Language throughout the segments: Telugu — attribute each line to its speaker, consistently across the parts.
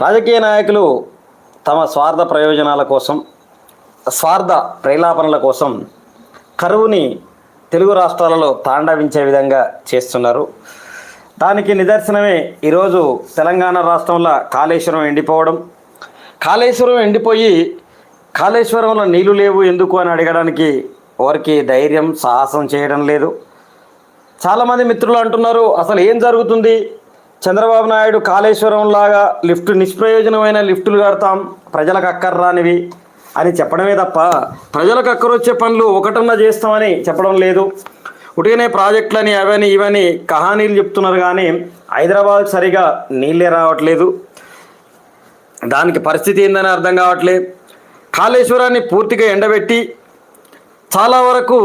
Speaker 1: రాజకీయ నాయకులు తమ స్వార్థ ప్రయోజనాల కోసం స్వార్థ ప్రేలాపనల కోసం కరువుని తెలుగు రాష్ట్రాలలో తాండవించే విధంగా చేస్తున్నారు. దానికి నిదర్శనమే ఈరోజు తెలంగాణ రాష్ట్రంలో కాళేశ్వరం ఎండిపోవడం. కాళేశ్వరం ఎండిపోయి కాళేశ్వరంలో నీళ్ళు లేవు ఎందుకు అని అడగడానికి వారికి ధైర్యం సాహసం చేయడం లేదు. చాలామంది మిత్రులు అంటున్నారు అసలు ఏం జరుగుతుంది? చంద్రబాబు నాయుడు కాళేశ్వరం లాగా లిఫ్ట్ నిష్ప్రయోజనమైన లిఫ్టులు కడతాం ప్రజలకు అక్కర్రానివి అని చెప్పడమే తప్ప ప్రజలకు అక్కరొచ్చే పనులు ఒకటన్నా చేస్తామని చెప్పడం లేదు. ఉటిగానే ప్రాజెక్టులని అవని ఇవని కహానీలు చెప్తున్నారు కానీ హైదరాబాద్ సరిగా నీళ్ళే రావట్లేదు. దానికి పరిస్థితి ఏందని అర్థం కావట్లేదు కాళేశ్వరాన్ని పూర్తిగా ఎండబెట్టి చాలా వరకు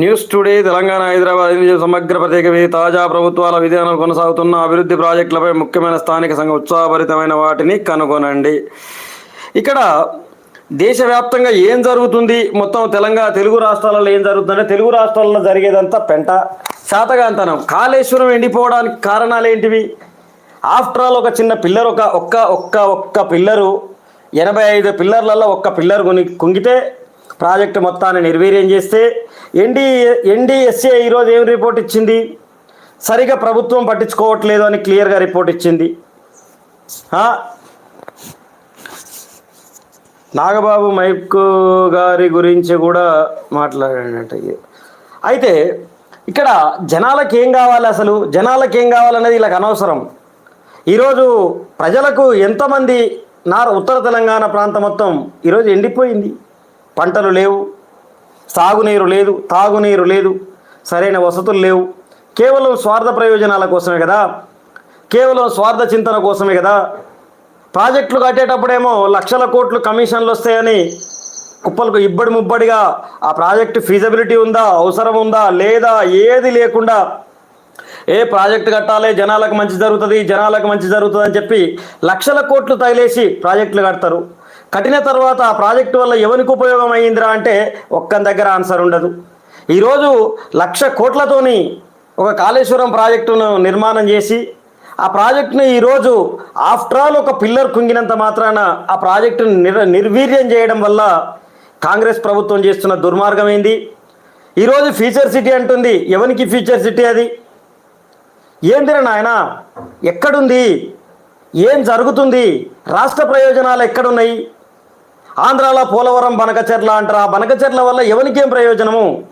Speaker 1: న్యూస్ టుడే తెలంగాణ హైదరాబాద్ సమగ్ర ప్రత్యేక తాజా ప్రభుత్వాల విధానాలు కొనసాగుతున్న అభివృద్ధి ప్రాజెక్టులపై ముఖ్యమైన స్థానిక సంఘ ఉత్సాహభరితమైన వాటిని కనుగొనండి. ఇక్కడ దేశవ్యాప్తంగా ఏం జరుగుతుంది? మొత్తం తెలంగాణ తెలుగు రాష్ట్రాలలో ఏం జరుగుతుందంటే తెలుగు రాష్ట్రాలలో జరిగేదంతా పెంట శాతగాంతనం. కాళేశ్వరం ఎండిపోవడానికి కారణాలు ఏంటివి? ఆఫ్టర్ ఆల్ ఒక చిన్న పిల్లర్ ఒక ఒక్క ఒక్క ఒక్క పిల్లరు ఎనభై ఐదు పిల్లర్లలో ఒక్క పిల్లర్ కొని కుంగితే ప్రాజెక్టు మొత్తాన్ని నిర్వీర్యం చేస్తే ఎన్డీ ఎన్డీఎస్ఏ ఈరోజు ఏం రిపోర్ట్ ఇచ్చింది? సరిగా ప్రభుత్వం పట్టించుకోవట్లేదు అని క్లియర్గా రిపోర్ట్ ఇచ్చింది. నాగబాబు మైక్ గారి గురించి కూడా మాట్లాడినట్టు అయితే ఇక్కడ జనాలకు ఏం కావాలి అసలు? జనాలకు ఏం కావాలనేది ఇలా అనవసరం. ఈరోజు ప్రజలకు ఎంతమంది నా ఉత్తర తెలంగాణ ప్రాంతం మొత్తం ఈరోజు ఎండిపోయింది. పంటలు లేవు సాగునీరు లేదు తాగునీరు లేదు సరైన వసతులు లేవు. కేవలం స్వార్థ ప్రయోజనాల కోసమే కదా? కేవలం స్వార్థ చింతన కోసమే కదా? ప్రాజెక్టులు కట్టేటప్పుడేమో లక్షల కోట్లు కమిషన్లు వస్తాయని కుప్పలకు ఇబ్బడి ముబ్బడిగా ఆ ప్రాజెక్టు ఫీజబిలిటీ ఉందా అవసరం ఉందా లేదా ఏది లేకుండా ఏ ప్రాజెక్టు కట్టాలి జనాలకు మంచి జరుగుతుంది జనాలకు మంచి జరుగుతుంది అని చెప్పి లక్షల కోట్లు తగిలేసి ప్రాజెక్టులు కడతారు. కట్టిన తర్వాత ఆ ప్రాజెక్టు వల్ల ఎవరికి ఉపయోగం అయ్యిందిరా అంటే ఒక్క దగ్గర ఆన్సర్ ఉండదు. ఈరోజు లక్ష కోట్లతోని ఒక కాళేశ్వరం ప్రాజెక్టును నిర్మాణం చేసి ఆ ప్రాజెక్టును ఈరోజు ఆఫ్టర్ ఆల్ ఒక పిల్లర్ కుంగినంత మాత్రాన ఆ ప్రాజెక్టును నిర్ నిర్వీర్యం చేయడం వల్ల కాంగ్రెస్ ప్రభుత్వం చేస్తున్న దుర్మార్గం ఏంది ఈరోజు ఫ్యూచర్ సిటీ అంటుంది ఎవరికి ఫ్యూచర్ సిటీ అది? ఏందిరా నాయన ఎక్కడుంది? ఏం జరుగుతుంది? రాష్ట్ర ప్రయోజనాలు ఎక్కడున్నాయి? ఆంధ్రాలో పోలవరం బనకచెర్ల అంటారు. ఆ బనకచెర్ల వల్ల ఎవరికేం ప్రయోజనము?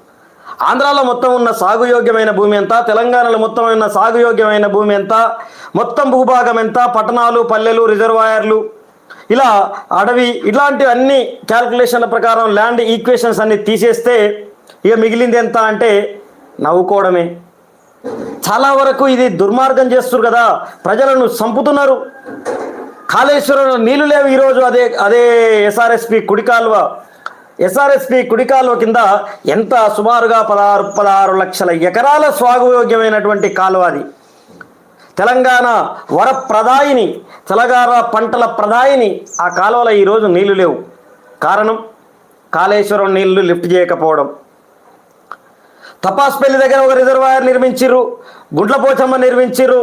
Speaker 1: ఆంధ్రాలో మొత్తం ఉన్న సాగుయోగ్యమైన భూమి ఎంత? తెలంగాణలో మొత్తం ఉన్న సాగుయోగ్యమైన భూమి ఎంత? మొత్తం భూభాగం ఎంత? పట్టణాలు పల్లెలు రిజర్వాయర్లు? ఇలా అడవి ఇలాంటి అన్ని క్యాల్కులేషన్ల ప్రకారం ల్యాండ్ ఈక్వేషన్స్ అన్ని తీసేస్తే ఇక మిగిలింది ఎంత అంటే నవ్వుకోవడమే. చాలా వరకు ఇది దుర్మార్గం చేస్తున్నారు కదా. ప్రజలను చంపుతున్నారు. కాళేశ్వరంలో నీళ్ళు లేవు ఈరోజు. అదే అదే ఎస్ఆర్ఎస్పి కుడికాల్వ ఎస్ఆర్ఎస్పి కుడికాల్వ కింద ఎంత సుమారుగా పదహారు పదహారు లక్షల ఎకరాల స్వాగుయోగ్యమైనటువంటి కాలువ అది. తెలంగాణ వర ప్రదాయిని తెలంగాణ పంటల ప్రదాయిని ఆ కాలువలో ఈరోజు నీళ్ళు లేవు. కారణం కాళేశ్వరం నీళ్ళు లిఫ్ట్ చేయకపోవడం. తపాస్పల్లి దగ్గర ఒక రిజర్వాయర్ నిర్మించిర్రు గుండ్లపోచమ్మ నిర్మించిర్రు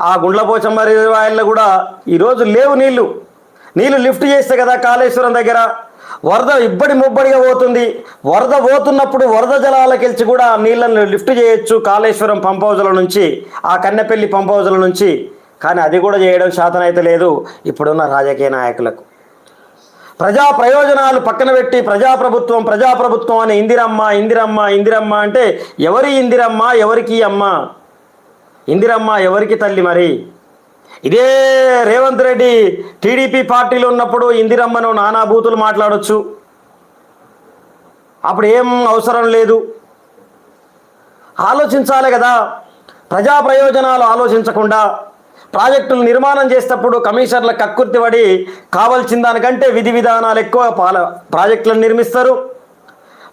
Speaker 1: ఆ గుండ్లపోచమ్మ రిజర్వాయర్లో కూడా ఈరోజు లేవు నీళ్ళు. నీళ్ళు లిఫ్ట్ చేస్తే కదా కాళేశ్వరం దగ్గర. వరద ఇబ్బడి ముబ్బడిగా పోతుంది. వరద పోతున్నప్పుడు వరద జలాలకెళ్ళి కూడా నీళ్ళను లిఫ్ట్ చేయొచ్చు కాళేశ్వరం పంప్ హౌజుల నుంచి ఆ కన్నెపల్లి పంప్ హౌజుల నుంచి. కానీ అది కూడా చేయడం శాతం అయితే లేదు ఇప్పుడున్న రాజకీయ నాయకులకు. ప్రజా ప్రయోజనాలు పక్కన పెట్టి ప్రజాప్రభుత్వం ప్రజాప్రభుత్వం అని ఇందిరమ్మ ఇందిరమ్మ ఇందిరమ్మ అంటే ఎవరి ఇందిరమ్మ ఎవరికి అమ్మ? ఇందిరమ్మ ఎవరికి తల్లి మరి? ఇదే రేవంత్ రెడ్డి టీడీపీ పార్టీలో ఉన్నప్పుడు ఇందిరమ్మను నానా బూతులు అప్పుడు ఏం అవసరం లేదు. ఆలోచించాలి కదా. ప్రజా ప్రయోజనాలు ఆలోచించకుండా ప్రాజెక్టులు నిర్మాణం చేసేటప్పుడు కమిషనర్ల కక్కుర్తి పడి కావాల్సిన దానికంటే విధి విధానాలు ఎక్కువ పాల ప్రాజెక్టులను నిర్మిస్తారు.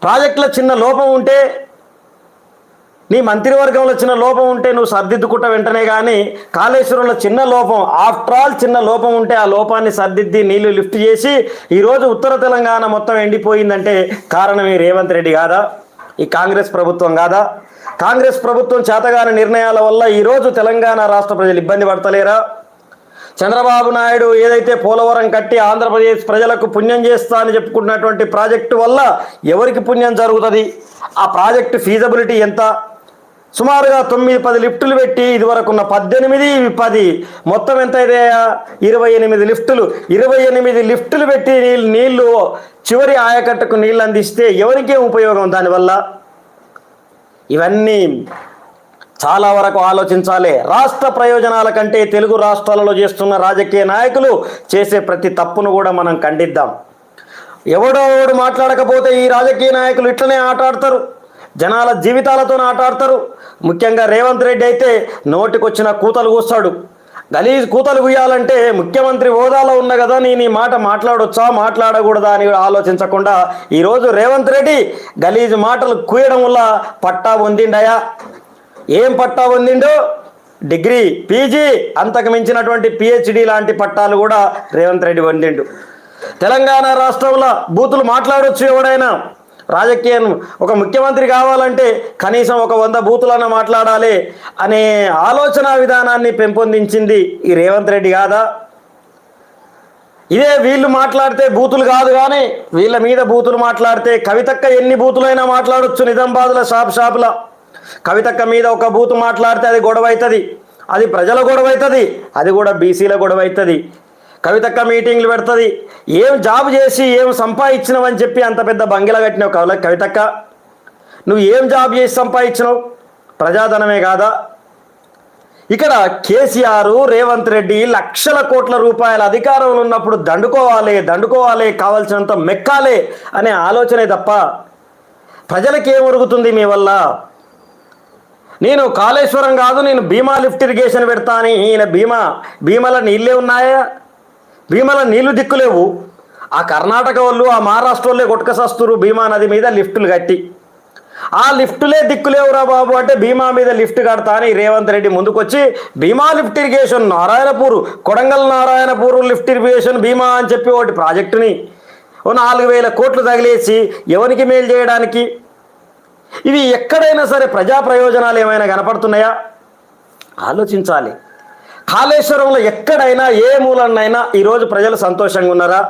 Speaker 1: ప్రాజెక్టుల చిన్న లోపం ఉంటే నీ మంత్రివర్గంలో చిన్న లోపం ఉంటే నువ్వు సర్దిద్దుకుంటా వెంటనే కానీ కాళేశ్వరంలో చిన్న లోపం ఆఫ్టర్ ఆల్ చిన్న లోపం ఉంటే ఆ లోపాన్ని సర్దిద్ది నీళ్ళు లిఫ్ట్ చేసి ఈరోజు ఉత్తర తెలంగాణ మొత్తం ఎండిపోయిందంటే కారణం ఈ రేవంత్ రెడ్డి కాదా? ఈ కాంగ్రెస్ ప్రభుత్వం కాదా? కాంగ్రెస్ ప్రభుత్వం చేతగాని నిర్ణయాల వల్ల ఈరోజు తెలంగాణ రాష్ట్ర ప్రజలు ఇబ్బంది పడతలేరా? చంద్రబాబు నాయుడు ఏదైతే పోలవరం కట్టి ఆంధ్రప్రదేశ్ ప్రజలకు పుణ్యం చేస్తా అని చెప్పుకున్నటువంటి ప్రాజెక్టు వల్ల ఎవరికి పుణ్యం జరుగుతుంది? ఆ ప్రాజెక్టు ఫీజబిలిటీ ఎంత? సుమారుగా తొమ్మిది పది లిఫ్టులు పెట్టి ఇదివరకు ఉన్న పద్దెనిమిది పది. మొత్తం ఎంత అయితే ఇరవై ఎనిమిది లిఫ్టులు ఇరవై ఎనిమిది లిఫ్టులు పెట్టి నీళ్ళు నీళ్ళు చివరి ఆయకట్టుకు నీళ్ళు అందిస్తే ఎవరికేం ఉపయోగం దానివల్ల? ఇవన్నీ చాలా వరకు ఆలోచించాలి. రాష్ట్ర ప్రయోజనాల కంటే తెలుగు రాష్ట్రాలలో చేస్తున్న రాజకీయ నాయకులు చేసే ప్రతి తప్పును కూడా మనం ఖండిద్దాం. ఎవడో ఎవడు మాట్లాడకపోతే ఈ రాజకీయ నాయకులు ఇట్లనే ఆట ఆడతారు. జనాల జీవితాలతో ఆట ఆడతారు. ముఖ్యంగా రేవంత్ రెడ్డి అయితే నోటికొచ్చిన కూతలు కూస్తాడు. గలీజ్ కూతలు గుయ్యాలంటే ముఖ్యమంత్రి హోదాలో ఉన్న కదా నేను ఈ మాట మాట్లాడొచ్చా మాట్లాడకూడదా అని ఆలోచించకుండా ఈరోజు రేవంత్ రెడ్డి గలీజ్ మాటలు కూయడం వల్ల పట్టా పొందిండయా? ఏం పట్టా పొందిండు? డిగ్రీ పీజీ అంతకు మించినటువంటి పిహెచ్డి లాంటి పట్టాలు కూడా రేవంత్ రెడ్డి పొందిండు. తెలంగాణ రాష్ట్రంలో బూతులు మాట్లాడొచ్చు ఎవడైనా. రాజకీయం ఒక ముఖ్యమంత్రి కావాలంటే కనీసం ఒక వంద బూతులన్న మాట్లాడాలి అనే ఆలోచన విధానాన్ని పెంపొందించింది ఈ రేవంత్ రెడ్డి కాదా ఇదే వీళ్ళు మాట్లాడితే బూతులు కాదు కానీ వీళ్ళ మీద బూతులు మాట్లాడితే కవితక్క ఎన్ని బూతులైనా మాట్లాడొచ్చు నిజామాబాద్లో షాప్ షాపుల. కవితక్క మీద ఒక బూతు మాట్లాడితే అది గొడవ అవుతుంది అది ప్రజల గొడవ అవుతుంది అది కూడా బీసీల గొడవ అవుతుంది కవితక్క మీటింగ్లు పెడుతుంది. ఏం జాబ్ చేసి ఏం సంపాదించినవని చెప్పి అంత పెద్ద బంగిల కట్టినావు కవల కవితక్క. నువ్వు ఏం జాబ్ చేసి సంపాదించినావు? ప్రజాధనమే కాదా? ఇక్కడ కేసీఆర్ రేవంత్ రెడ్డి లక్షల కోట్ల రూపాయల అధికారంలో ఉన్నప్పుడు దండుకోవాలి దండుకోవాలి కావాల్సినంత మెక్కాలి అనే ఆలోచనే తప్ప ప్రజలకి ఏం ఒరుగుతుంది మీ వల్ల? నేను కాళేశ్వరం కాదు నేను భీమా లిఫ్ట్ ఇరిగేషన్ పెడతా అని ఈయన భీమా భీమల నీళ్ళే ఉన్నాయా? భీమల నీళ్ళు దిక్కులేవు. ఆ కర్ణాటక వాళ్ళు ఆ మహారాష్ట్ర వాళ్ళే కొట్టుకసస్తురు భీమా నది మీద లిఫ్టులు కట్టి. ఆ లిఫ్టులే దిక్కులేవురా బాబు అంటే భీమా మీద లిఫ్ట్ కడతా అని రేవంత్ రెడ్డి ముందుకొచ్చి Bhima lift irrigation Narayanpur Kodangal Narayanpur lift irrigation Bhima అని చెప్పి ఒకటి ప్రాజెక్టుని ఓ నాలుగు వేల కోట్లు తగిలేసి ఎవరికి మేలు చేయడానికి? ఇవి ఎక్కడైనా సరే ప్రజా ప్రయోజనాలు ఏమైనా కనపడుతున్నాయా? ఆలోచించాలి. కాళేశ్వరంలో ఎక్కడైనా ఏ మూలన్నైనా ఈరోజు ప్రజలు సంతోషంగా ఉన్నారా?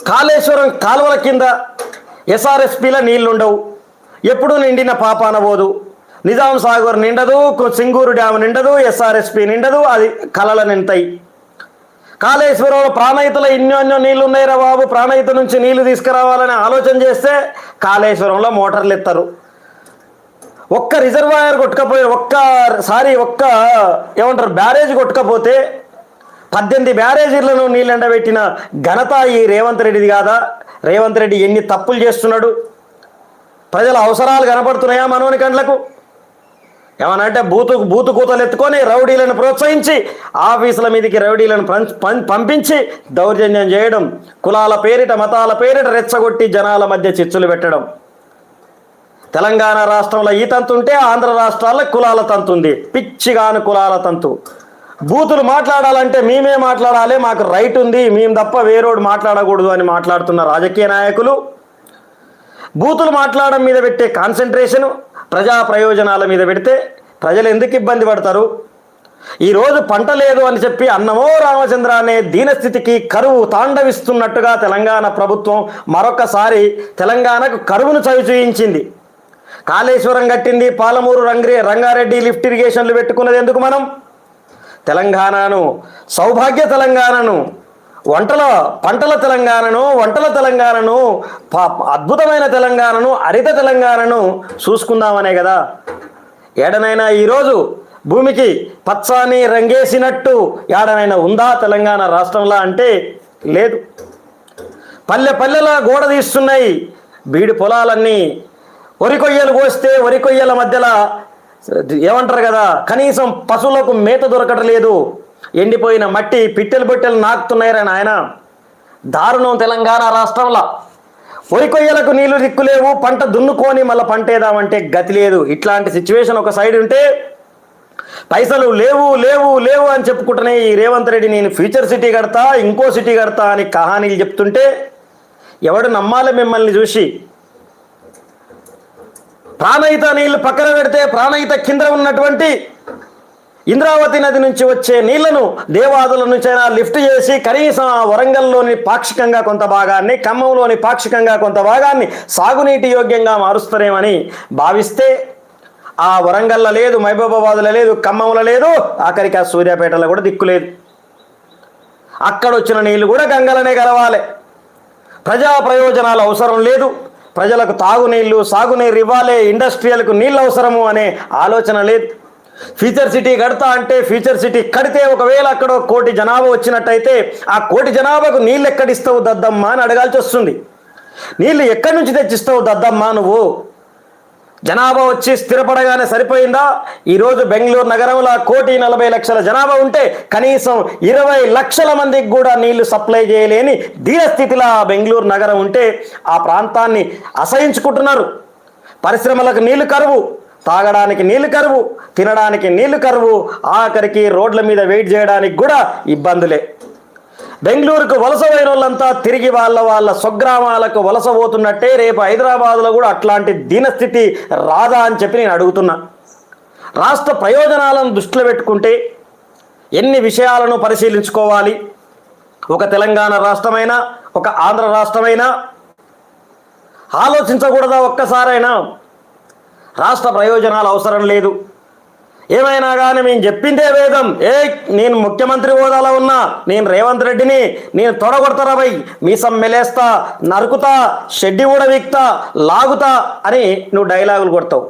Speaker 1: కాళేశ్వరం కాలువల కింద ఎస్ఆర్ఎస్పీల నీళ్ళుండవు. ఎప్పుడు నిండిన పాపాన పోదు. నిజాం సాగర్ నిండదు సింగూరు డ్యామ్ నిండదు ఎస్ఆర్ఎస్పి నిండదు అది కలల నింటాయి కాళేశ్వరంలో ప్రాణహితలో ఇన్నో నీళ్ళు ఉన్నాయిరా బాబు ప్రాణహిత నుంచి నీళ్ళు తీసుకురావాలని ఆలోచన చేస్తే కాళేశ్వరంలో మోటార్లు ఎత్తారు. ఒక్క రిజర్వాయర్ కొట్టుకపోయి ఒక్కసారి ఒక్క ఏమంటారు బ్యారేజ్ కొట్టుకపోతే పద్దెనిమిది బ్యారేజీలను నీళ్ళు ఎండబెట్టిన ఘనత ఈ రేవంత్ రెడ్డిది కాదా? రేవంత్ రెడ్డి ఎన్ని తప్పులు చేస్తున్నాడు? ప్రజల అవసరాలు కనపడుతున్నాయా మనోని కండ్లకు? ఏమనంటే బూతు బూతు కూతలు ఎత్తుకొని రౌడీలను ప్రోత్సహించి ఆఫీసుల మీదకి రౌడీలను పం- పం- పంపించి దౌర్జన్యం చేయడం కులాల పేరిట మతాల పేరిట రెచ్చగొట్టి జనాల మధ్య చిచ్చులు పెట్టడం. తెలంగాణ రాష్ట్రంలో ఈ తంతు ఉంటే ఆంధ్ర రాష్ట్రాల్లో కులాల తంతు ఉంది. పిచ్చిగాను కులాల తంతు. బూతులు మాట్లాడాలంటే మేమే మాట్లాడాలి మాకు రైట్ ఉంది మేము తప్ప వేరోడు మాట్లాడకూడదు అని మాట్లాడుతున్న రాజకీయ నాయకులు. బూతులు మాట్లాడడం మీద పెట్టే కాన్సన్ట్రేషను ప్రజా ప్రయోజనాల మీద పెడితే ప్రజలు ఎందుకు ఇబ్బంది పడతారు? ఈరోజు పంట లేదు అని చెప్పి అన్నమో రామచంద్ర అనే దీనస్థితికి కరువు తాండవిస్తున్నట్టుగా తెలంగాణ ప్రభుత్వం మరొకసారి తెలంగాణకు కరువును చవి చూయించింది కాళేశ్వరం కట్టింది పాలమూరు రంగ్రే రంగారెడ్డి లిఫ్ట్ ఇరిగేషన్లు పెట్టుకున్నది ఎందుకు మనం? తెలంగాణను సౌభాగ్య తెలంగాణను వంటల పంటల తెలంగాణను వంటల తెలంగాణను ప- అద్భుతమైన తెలంగాణను హరిత తెలంగాణను చూసుకుందామనే కదా. ఏడనైనా ఈరోజు భూమికి పచ్చాని రంగేసినట్టు ఏడనైనా ఉందా తెలంగాణ రాష్ట్రంలో అంటే లేదు. పల్లె పల్లెలా గోడ తీస్తున్నాయి. బీడి పొలాలన్నీ వరి కొయ్యలు కోస్తే వరి కొయ్యల మధ్యలో ఏమంటారు కదా కనీసం పశువులకు మేత దొరకటలేదు. ఎండిపోయిన మట్టి పిట్టెలు పిట్టెలు నాకుతున్నాయిరా నాయన. దారుణం తెలంగాణ రాష్ట్రంలో. వరి కొయ్యలకు నీళ్ళు దిక్కులేవు పంట దున్నుకొని మళ్ళీ పంట ఏదామంటే గతి లేదు. ఇట్లాంటి సిచ్యువేషన్ ఒక సైడ్ ఉంటే పైసలు లేవు లేవు లేవు అని చెప్పుకుంటూనే ఈ రేవంత్ రెడ్డి నేను ఫ్యూచర్ సిటీ కడతా ఇంకో సిటీ కడతా అని కహానీలు చెప్తుంటే ఎవడు నమ్మాలి మిమ్మల్ని చూసి? ప్రాణహిత నీళ్ళు పక్కన పెడితే ప్రాణహిత కింద ఉన్నటువంటి ఇంద్రావతి నది నుంచి వచ్చే నీళ్ళను దేవాదుల నుంచైనా లిఫ్ట్ చేసి కనీసం వరంగల్లోని పాక్షికంగా కొంత భాగాన్ని ఖమ్మంలోని పాక్షికంగా కొంత భాగాన్ని సాగునీటి యోగ్యంగా మారుస్తారేమని భావిస్తే ఆ వరంగల్లో లేదు మహబూబాబాద్లో లేదు ఖమ్మంలో లేదు ఆఖరికి ఆ సూర్యాపేటలో కూడా దిక్కు లేదు. అక్కడ వచ్చిన నీళ్ళు కూడా గంగలనే కలవాలి ప్రజా ప్రయోజనాలు అవసరం లేదు. ప్రజలకు తాగునీళ్ళు సాగునీరు ఇవ్వాలి ఇండస్ట్రియల్కు నీళ్ళు అవసరము అనే ఆలోచన లేదు. ఫ్యూచర్ సిటీ కడతా అంటే ఫ్యూచర్ సిటీ కడితే ఒకవేళ అక్కడ కోటి జనాభా వచ్చినట్టయితే ఆ కోటి జనాభాకు నీళ్ళు ఎక్కడిస్తావు దద్దమ్మా అని అడగాల్సి వస్తుంది నీళ్ళు ఎక్కడి నుంచి తెచ్చిస్తావు దద్దమ్మా నువ్వు? జనాభా వచ్చి స్థిరపడగానే సరిపోయిందా? ఈరోజు బెంగళూరు నగరంలో కోటి నలభై లక్షల జనాభా ఉంటే కనీసం ఇరవై లక్షల మందికి కూడా నీళ్ళు సప్లై చేయలేని దీనస్థితిలో బెంగళూరు నగరం ఉంటే ఆ ప్రాంతాన్ని అసహించుకుంటున్నారు. పరిశ్రమలకు నీళ్ళు కరువు తాగడానికి నీళ్ళు కరువు తినడానికి నీళ్ళు కరువు ఆఖరికి రోడ్ల మీద వెయిట్ చేయడానికి కూడా ఇబ్బందులే. బెంగళూరుకు వలస పోయిన వాళ్ళంతా తిరిగి వాళ్ళ వాళ్ళ స్వగ్రామాలకు వలస పోతున్నట్టే రేపు హైదరాబాద్లో కూడా అట్లాంటి దీనస్థితి రాదా అని చెప్పి నేను అడుగుతున్నా. రాష్ట్ర ప్రయోజనాలను దృష్టిలో పెట్టుకుంటే ఎన్ని విషయాలను పరిశీలించుకోవాలి? ఒక తెలంగాణ రాష్ట్రమైనా ఒక ఆంధ్ర రాష్ట్రమైనా? ఆలోచించకూడదా ఒక్కసారైనా? రాష్ట్ర ప్రయోజనాలు అవసరం లేదు. ఏమైనా కానీ మేము చెప్పిందే వేదం. ఏ నేను ముఖ్యమంత్రి హోదాలో ఉన్నా నేను రేవంత్ రెడ్డిని నేను తొడగొడతారా భయ్ మీసం మెలేస్తా నరుకుతా షెడ్డి కూడా వీక్తా లాగుతా అని నువ్వు డైలాగులు కొడతావు.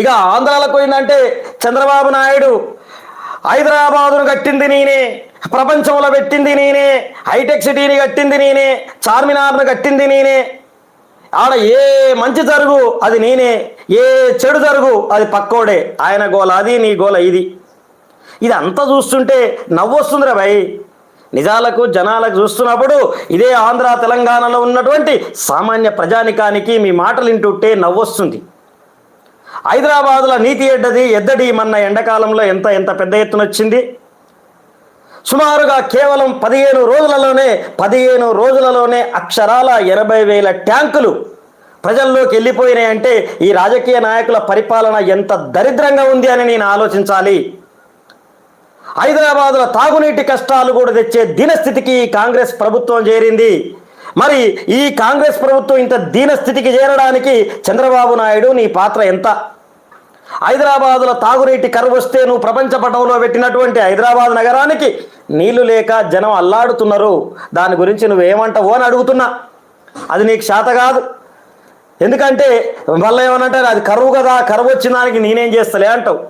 Speaker 1: ఇక ఆంధ్రాలకు పోయిందంటే చంద్రబాబు నాయుడు హైదరాబాదును కట్టింది నేనే ప్రపంచంలో పెట్టింది నేనే హైటెక్ సిటీని కట్టింది నేనే చార్మినార్ను కట్టింది నేనే ఆడ ఏ మంచి జరుగు అది నేనే. ఏ చెడు జరుగు అది పక్కోడే. ఆయన గోల అది నీ గోల ఇది. ఇది అంతా చూస్తుంటే నవ్వొస్తుందిరా భయ్. నిజాలకు జనాలకు చూస్తున్నప్పుడు ఇదే ఆంధ్ర తెలంగాణలో ఉన్నటువంటి సామాన్య ప్రజానికానికి మీ మాటలు వింటుంటే నవ్వొస్తుంది. హైదరాబాదులో నీతి ఎడ్డది ఎద్దడి మొన్న ఎండాకాలంలో ఎంత ఎంత పెద్ద ఎత్తున వచ్చింది? సుమారుగా కేవలం పదిహేను రోజులలోనే పదిహేను రోజులలోనే అక్షరాల ఎనభై వేల ట్యాంకులు ప్రజల్లోకి వెళ్ళిపోయినాయంటే ఈ రాజకీయ నాయకుల పరిపాలన ఎంత దరిద్రంగా ఉంది అని నేను ఆలోచించాలి. హైదరాబాదులో తాగునీటి కష్టాలు కూడా తెచ్చే దీనస్థితికి ఈ కాంగ్రెస్ ప్రభుత్వం చేరింది. మరి ఈ కాంగ్రెస్ ప్రభుత్వం ఇంత దీనస్థితికి చేరడానికి చంద్రబాబు నాయుడు నీ పాత్ర ఎంత? హైదరాబాదులో తాగునీటి కరువు వస్తే నువ్వు ప్రపంచ పటంలో పెట్టినటువంటి హైదరాబాద్ నగరానికి నీళ్ళు లేక జనం అల్లాడుతున్నారు. దాని గురించి నువ్వేమంటావు అని అడుగుతున్నా. అది నీకు శాత కాదు. ఎందుకంటే మళ్ళీ ఏమనంటే అది కరువు కదా కరువు వచ్చిన దానికి నేనేం చేస్తలే అంటావు.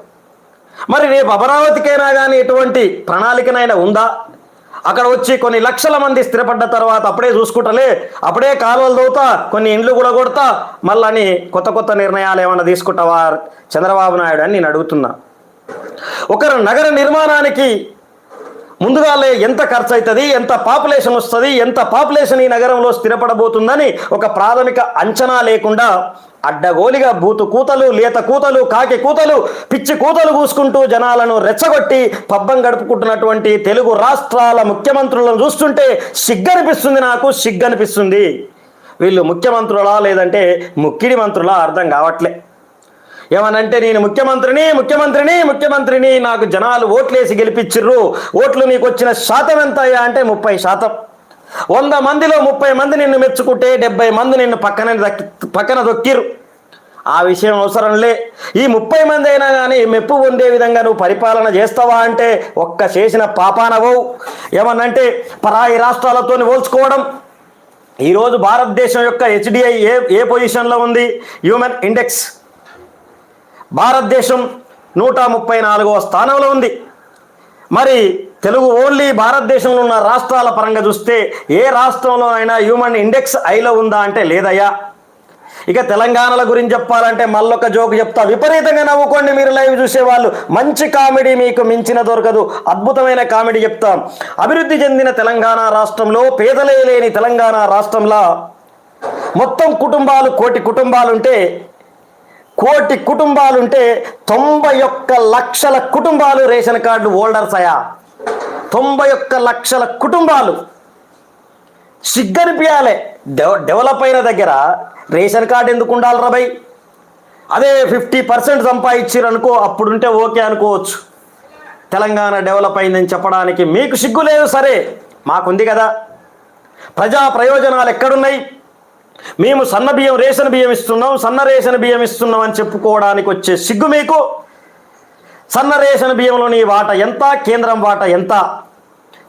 Speaker 1: మరి రేపు అమరావతికైనా కానీ ఎటువంటి ప్రణాళికనైనా ఉందా? అక్కడ వచ్చి కొన్ని లక్షల మంది స్థిరపడ్డ తర్వాత అప్పుడే చూసుకుంటలే అప్పుడే కాలువలు దోతా కొన్ని ఇండ్లు కూడా కొడతా మళ్ళీ కొత్త కొత్త నిర్ణయాలు ఏమైనా తీసుకుంటావా చంద్రబాబు నాయుడు అని నేను అడుగుతున్నా. ఒకరు నగర నిర్మాణానికి ముందుగాలే ఎంత ఖర్చు అవుతుంది ఎంత పాపులేషన్ వస్తుంది ఎంత పాపులేషన్ ఈ నగరంలో స్థిరపడబోతుందని ఒక ప్రాథమిక అంచనా లేకుండా అడ్డగోలిగా బూతు కూతలు లేత కూతలు కాకి కూతలు పిచ్చి కూతలు కూసుకుంటూ జనాలను రెచ్చగొట్టి పబ్బం గడుపుకుంటున్నటువంటి తెలుగు రాష్ట్రాల ముఖ్యమంత్రులను చూస్తుంటే సిగ్గనిపిస్తుంది నాకు సిగ్గనిపిస్తుంది. వీళ్ళు ముఖ్యమంత్రులా లేదంటే ముక్కిడి మంత్రులా అర్థం కావట్లే. ఏమనంటే నేను ముఖ్యమంత్రిని ముఖ్యమంత్రిని ముఖ్యమంత్రిని నాకు జనాలు ఓట్లేసి గెలిపించిర్రు ఓట్లు నీకు వచ్చిన శాతం ఎంత అయ్యా అంటే ముప్పై శాతం. వంద మందిలో ముప్పై మంది నిన్ను మెచ్చుకుంటే డెబ్బై మంది నిన్ను పక్కన పక్కన దొక్కిరు ఆ విషయం అవసరం లే. ఈ ముప్పై మంది అయినా కానీ మెప్పు పొందే విధంగా నువ్వు పరిపాలన చేస్తావా అంటే ఒక్క చేసిన పాపానవవు ఏమనంటే పరాయి రాష్ట్రాలతో పోల్చుకోవడం. ఈరోజు భారతదేశం యొక్క హెచ్డిఐ ఏ ఏ పొజిషన్లో ఉంది? Human index. భారతదేశం నూట ముప్పై నాలుగవ స్థానంలో ఉంది. మరి తెలుగు ఓన్లీ భారతదేశంలో ఉన్న రాష్ట్రాల పరంగా చూస్తే ఏ రాష్ట్రంలో అయినా హ్యూమన్ ఇండెక్స్ ఐలో ఉందా అంటే లేదయ్యా. ఇక తెలంగాణల గురించి చెప్పాలంటే మళ్ళొక జోక్ చెప్తా. విపరీతంగా నవ్వుకోండి మీరు లైవ్ చూసేవాళ్ళు. మంచి కామెడీ మీకు మించిన దొరకదు. అద్భుతమైన కామెడీ చెప్తాం. అభివృద్ధి చెందిన తెలంగాణ రాష్ట్రంలో పేదలే లేని తెలంగాణ రాష్ట్రంలో మొత్తం కుటుంబాలు కోటి కుటుంబాలుంటే కోటి కుటుంబాలుంటే తొంభై ఒక్క లక్షల కుటుంబాలు రేషన్ కార్డు హోల్డర్స్ అయా తొంభై ఒక్క లక్షల కుటుంబాలు. సిగ్గనిపించాలి డెవ డెవలప్ అయిన దగ్గర రేషన్ కార్డు ఎందుకు ఉండాలి రాబాయ్ అదే ఫిఫ్టీ పర్సెంట్ సంపాదించారు అనుకో అప్పుడుంటే ఓకే అనుకోవచ్చు. తెలంగాణ డెవలప్ అయిందని చెప్పడానికి మీకు సిగ్గు లేదు సరే మాకుంది కదా. ప్రజా ప్రయోజనాలు ఎక్కడున్నాయి? మేము సన్న బియ్యం రేషన్ బియ్యం ఇస్తున్నాం సన్న రేషన్ బియ్యం ఇస్తున్నాం అని చెప్పుకోవడానికి వచ్చే సిగ్గు మీకు? సన్న రేషన్ బియ్యంలోని వాటా ఎంత కేంద్రం వాటా ఎంత?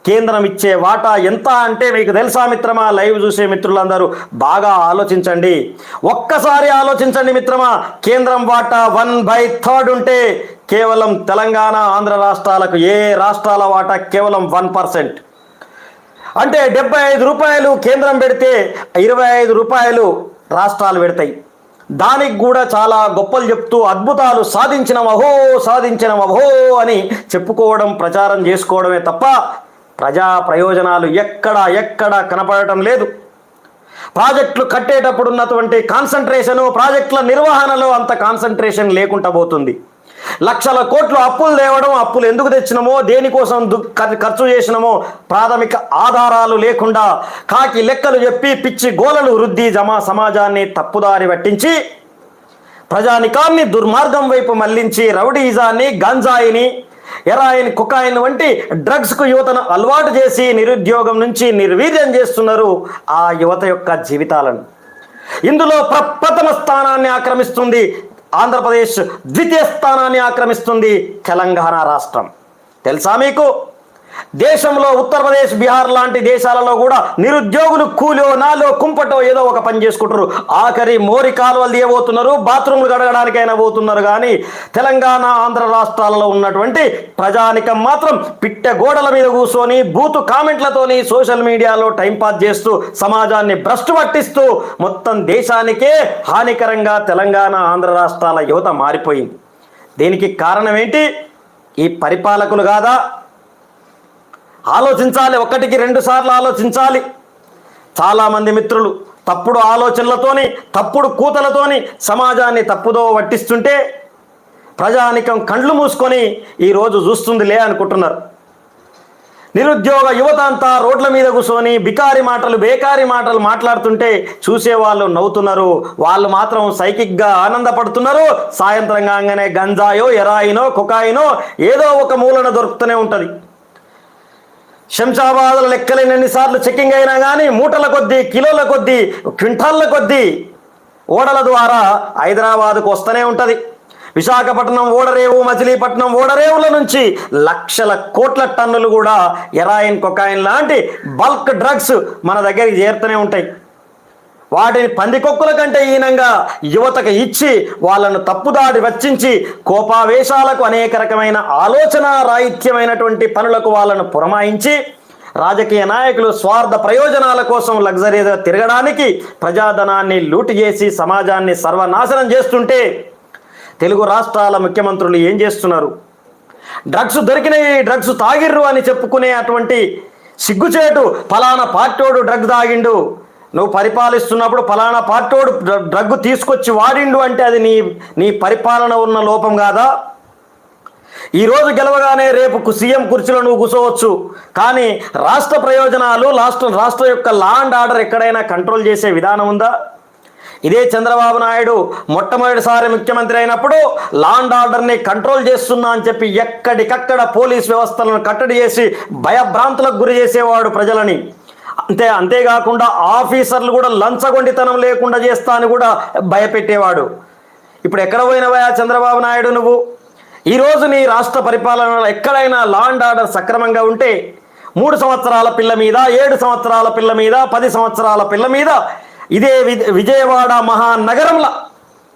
Speaker 1: కేంద్రం ఇచ్చే వాటా ఎంత అంటే మీకు తెలుసా మిత్రమా? లైవ్ చూసే మిత్రులందరూ బాగా ఆలోచించండి. ఒక్కసారి ఆలోచించండి మిత్రమా కేంద్రం వాటా వన్ బై థర్డ్ ఉంటే కేవలం తెలంగాణ ఆంధ్ర రాష్ట్రాలకు ఏ రాష్ట్రాల వాటా కేవలం వన్ పర్సెంట్? అంటే డెబ్బై ఐదు రూపాయలు కేంద్రం పెడితే ఇరవై ఐదు రూపాయలు రాష్ట్రాలు పెడతాయి. దానికి కూడా చాలా గొప్పలు చెప్తూ అద్భుతాలు సాధించిన అహో సాధించిన అహో అని చెప్పుకోవడం ప్రచారం చేసుకోవడమే తప్ప ప్రజా ప్రయోజనాలు ఎక్కడ ఎక్కడ కనపడటం లేదు. ప్రాజెక్టులు కట్టేటప్పుడు ఉన్నటువంటి కాన్సన్ట్రేషను ప్రాజెక్టుల నిర్వహణలో అంత కాన్సన్ట్రేషన్ లేకుండా పోతుంది. లక్షల కోట్లు అప్పులు తేవడం అప్పులు ఎందుకు తెచ్చినమో దేనికోసం ఖర్చు చేసినమో ప్రాథమిక ఆధారాలు లేకుండా కాకి లెక్కలు చెప్పి పిచ్చి గోలలు వృద్ధి జమా సమాజాన్ని తప్పుదారి పట్టించి ప్రజానికాన్ని దుర్మార్గం వైపు మళ్ళించి రౌడీజాన్ని గంజాయిని ఎరాయిన్ కుకాయిన్ వంటి డ్రగ్స్కు యువతను అలవాటు చేసి నిరుద్యోగం నుంచి నిర్వీర్యం చేస్తున్నారు ఆ యువత యొక్క జీవితాలను. ఇందులో ప్రప్రథమ స్థానాన్ని ఆక్రమిస్తుంది ఆంధ్రప్రదేశ్ ద్వితీయ స్థానాన్ని ఆక్రమిస్తుంది తెలంగాణ రాష్ట్రం. తెలుసా మీకు? దేశంలో ఉత్తరప్రదేశ్ బీహార్ లాంటి దేశాలలో కూడా నిరుద్యోగులు కూలో నాలో కుంపటో ఏదో ఒక పని చేసుకుంటారు. ఆఖరి మోరి కాలువలు తీయబోతున్నారు బాత్రూమ్లు గడగడానికైనా పోతున్నారు కానీ తెలంగాణ ఆంధ్ర రాష్ట్రాలలో ఉన్నటువంటి ప్రజానికం మాత్రం పిట్టె గోడల మీద కూర్చొని బూతు కామెంట్లతోని సోషల్ మీడియాలో టైంపాస్ చేస్తూ సమాజాన్ని భ్రష్టు పట్టిస్తూ మొత్తం దేశానికే హానికరంగా తెలంగాణ ఆంధ్ర రాష్ట్రాల యువత మారిపోయింది. దీనికి కారణం ఏంటి ఈ పరిపాలకులు కాదా? ఆలోచించాలి ఒకటికి రెండు సార్లు ఆలోచించాలి. చాలామంది మిత్రులు తప్పుడు ఆలోచనలతోని తప్పుడు కూతలతోని సమాజాన్ని తప్పుదో వట్టిస్తుంటే ప్రజానికం కండ్లు మూసుకొని ఈరోజు చూస్తుందిలే అనుకుంటున్నారు. నిరుద్యోగ యువత అంతా రోడ్ల మీద కూర్చొని బికారి మాటలు బేకారి మాటలు మాట్లాడుతుంటే చూసేవాళ్ళు నవ్వుతున్నారు. వాళ్ళు మాత్రం సైకిక్గా ఆనందపడుతున్నారు. సాయంత్రం కాగానే గంజాయో ఎరాయినో కుకాయినో ఏదో ఒక మూలన దొరుకుతూనే ఉంటుంది. శంషాబాద్లో లెక్కలేని ఎన్నిసార్లు చెక్కింగ్ అయినా కానీ మూటల కొద్దీ కిలోల కొద్దీ క్వింటాళ్ళ కొద్దీ ఓడల ద్వారా హైదరాబాద్కు వస్తూనే ఉంటుంది. విశాఖపట్నం ఓడరేవు మచిలీపట్నం ఓడరేవుల నుంచి లక్షల కోట్ల టన్నులు కూడా ఎరాయిన్ కొకాయిన్ లాంటి బల్క్ డ్రగ్స్ మన దగ్గరికి చేరుతూనే ఉంటాయి. వాటిని పందికొక్కుల కంటే హీనంగా యువతకు ఇచ్చి వాళ్ళను తప్పుదారి వచ్చించి కోపావేశాలకు అనేక రకమైన ఆలోచన రాహిత్యమైనటువంటి పనులకు వాళ్ళను పురమాయించి రాజకీయ నాయకులు స్వార్థ ప్రయోజనాల కోసం లగ్జరీగా తిరగడానికి ప్రజాధనాన్ని లూటు చేసి సమాజాన్ని సర్వనాశనం చేస్తుంటే తెలుగు రాష్ట్రాల ముఖ్యమంత్రులు ఏం చేస్తున్నారు? డ్రగ్స్ దొరికినాయి డ్రగ్స్ తాగిర్రు అని చెప్పుకునే అటువంటి సిగ్గుచేటు ఫలానా పార్టోడు డ్రగ్ తాగిండు. నువ్వు పరిపాలిస్తున్నప్పుడు ఫలానా పార్టోడు డ్రగ్ తీసుకొచ్చి వాడిండు అంటే అది నీ నీ పరిపాలన ఉన్న లోపం కాదా? ఈరోజు గెలవగానే రేపు కు- సీఎం కుర్చీలో నువ్వు కూర్చోవచ్చు. కానీ రాష్ట్ర ప్రయోజనాలు రాష్ట్ర రాష్ట్ర యొక్క లా అండ్ ఆర్డర్ ఎక్కడైనా కంట్రోల్ చేసే విధానం ఉందా? ఇదే చంద్రబాబు నాయుడు మొట్టమొదటిసారి ముఖ్యమంత్రి అయినప్పుడు లా అండ్ ఆర్డర్ని కంట్రోల్ చేస్తున్నా అని చెప్పి ఎక్కడికక్కడ పోలీస్ వ్యవస్థలను కట్టడి చేసి భయభ్రాంతులకు గురి చేసేవాడు ప్రజలని. అంతే అంతేకాకుండా ఆఫీసర్లు కూడా లంచగొండితనం లేకుండా చేస్తా అని కూడా భయపెట్టేవాడు. ఇప్పుడు ఎక్కడ పోయినవయా చంద్రబాబు నాయుడు నువ్వు? ఈరోజు నీ రాష్ట్ర పరిపాలనలో ఎక్కడైనా లా అండ్ ఆర్డర్ సక్రమంగా ఉంటే మూడు సంవత్సరాల పిల్ల మీద ఏడు సంవత్సరాల పిల్ల మీద పది సంవత్సరాల పిల్ల మీద ఇదే వి- విజయవాడ మహానగరంలో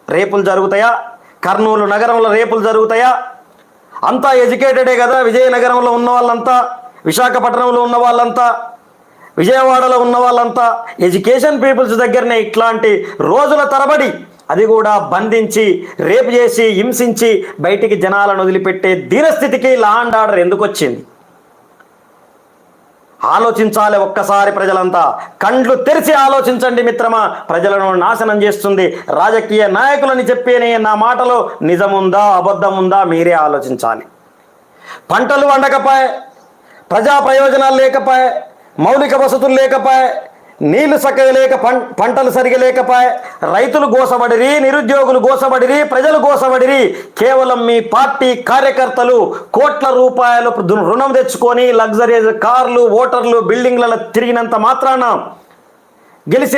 Speaker 1: రేపులు జరుగుతాయా? కర్నూలు నగరంలో రేపులు జరుగుతాయా? అంతా ఎడ్యుకేటెడే కదా విజయనగరంలో ఉన్న వాళ్ళంతా విశాఖపట్నంలో ఉన్న వాళ్ళంతా. విజయవాడలో ఉన్న వాళ్ళంతా ఎడ్యుకేషన్ పీపుల్స్ దగ్గరనే ఇట్లాంటి రోజుల తరబడి అది కూడా బంధించి రేపు చేసి హింసించి బయటికి జనాలను వదిలిపెట్టే దీనస్థితికి లా అండ్ ఆర్డర్ ఎందుకు వచ్చింది? ఆలోచించాలి ఒక్కసారి ప్రజలంతా. కండ్లు తెరిచి ఆలోచించండి మిత్రమా. ప్రజలను నాశనం చేస్తుంది రాజకీయ నాయకులని చెప్పేనే నా మాటలో నిజముందా అబద్ధముందా మీరే ఆలోచించాలి. పంటలు వండకపోయే ప్రజా ప్రయోజనాలు లేకపోయే మౌలిక వసతులు లేకపోయే నీళ్ళు చక్కగా లేక పం పంటలు సరిగా లేకపాయ రైతులు గోసబడిరి నిరుద్యోగులు గోసబడిరి ప్రజలు గోసబడిరి కేవలం మీ పార్టీ కార్యకర్తలు కోట్ల రూపాయలు రుణం తెచ్చుకొని లగ్జరీ కార్లు ఓటర్లు బిల్డింగ్లలో తిరిగినంత మాత్రాన గెలిచిన